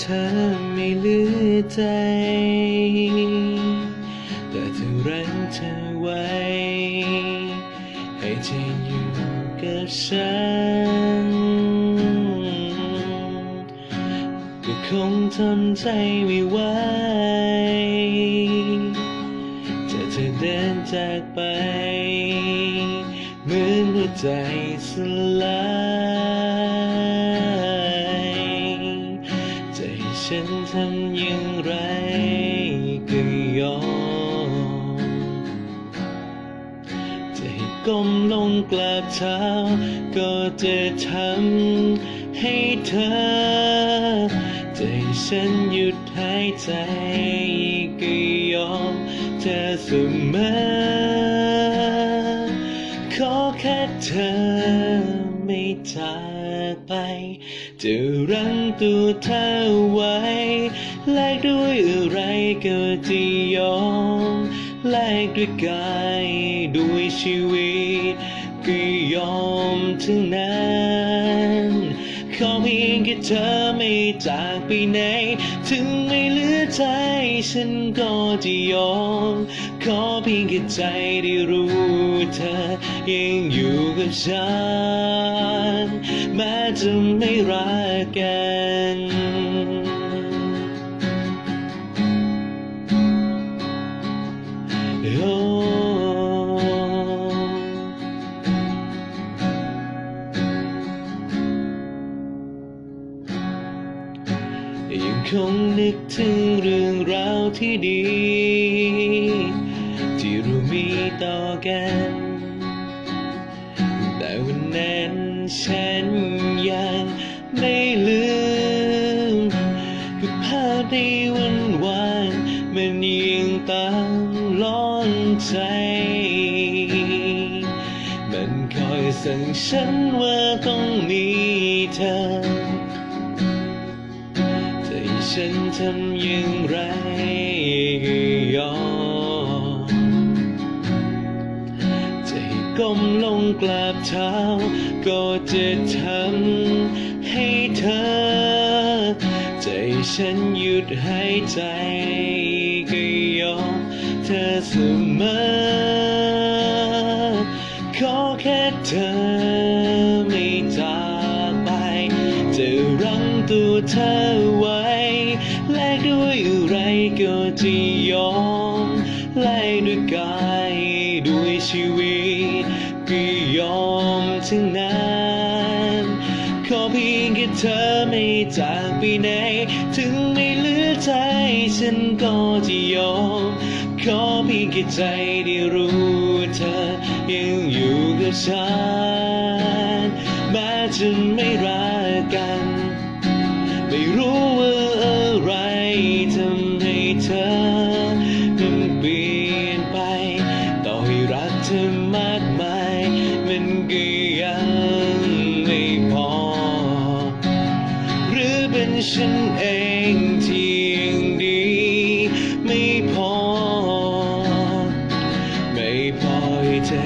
เธอไม่เหลือใจ แต่เธอรักเธอไว้ ให้เธออยู่กับฉัน ก็คงทำใจไม่ไหวจะเธอเดินจากไป เหมือนหัวใจสลาย ก้มลงกราบเท้า ก็จะทำให้เธอให้ฉันหยุดหายใจก็ยอมเธอเสมอ ขอแค่เธอไม่จากไป จะรั้งตัวเธอไว้ แลกด้วยอะไรก็จะยอม แลกด้วยกายด้วยชีวิตก็ยอมทั้งนั้นขอเพียงแค่เธอไม่จากไปไหน ถึงไม่เหลือใจฉันก็จะยอม ขอเพียงแค่ใจได้รู้เธอยังอยู่กับฉัน แม้จะไม่รักกัน ยังคงนึกถึงเรื่องราวที่ดี ที่เรามีต่อกัน แต่วันนั้น อนใจ มันคอยสั่งฉันว่าต้องมีเธอจะให้ฉันทำอย่างไรก็ยอมจะให้ก้มลงกราบเท้า ก็จะทำให้เธอจะให้ฉันหยุดหายใจก็ยอม เธอเสมอ ขอแค่เธอไม่จากไป จะรั้งตัวเธอไว้ แลกด้วยอะไรก็จะยอมแลกด้วยกายด้วยชีวิตก็ยอมทั้งนั้นขอเพียงแค่เธอไม่จากไปไหน ถึงไม่เหลือใจฉันก็จะยอม อเพียงแค่ใจได้รู้เธอยังอยู่กับฉันแม้จะไม่รักกัน ไม่รู้ว่าอะไรทำให้เธอนั้นเปลี่ยนไป ต่อให้รักเธอมากมายมันก็ยังไม่พอ หรือเป็นฉันเองที่ เธอ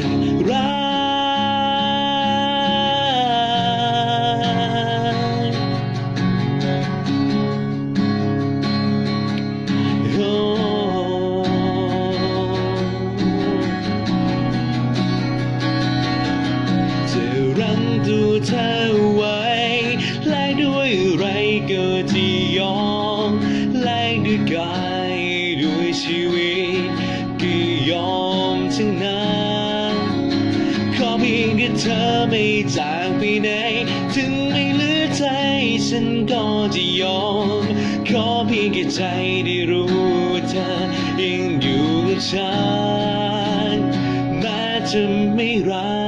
รักโอ้จะรั้งตัวเธอไว้แลกด้วยอะไรก็จะยอมแลกด้วยกายด้วยชีวิต เธอไม่จากไปไหน ถึงไม่เหลือใจ ฉันก็จะยอม ขอเพียงแค่ใจได้รู้เธอยังอยู่กับฉันแม้จะไม่รัก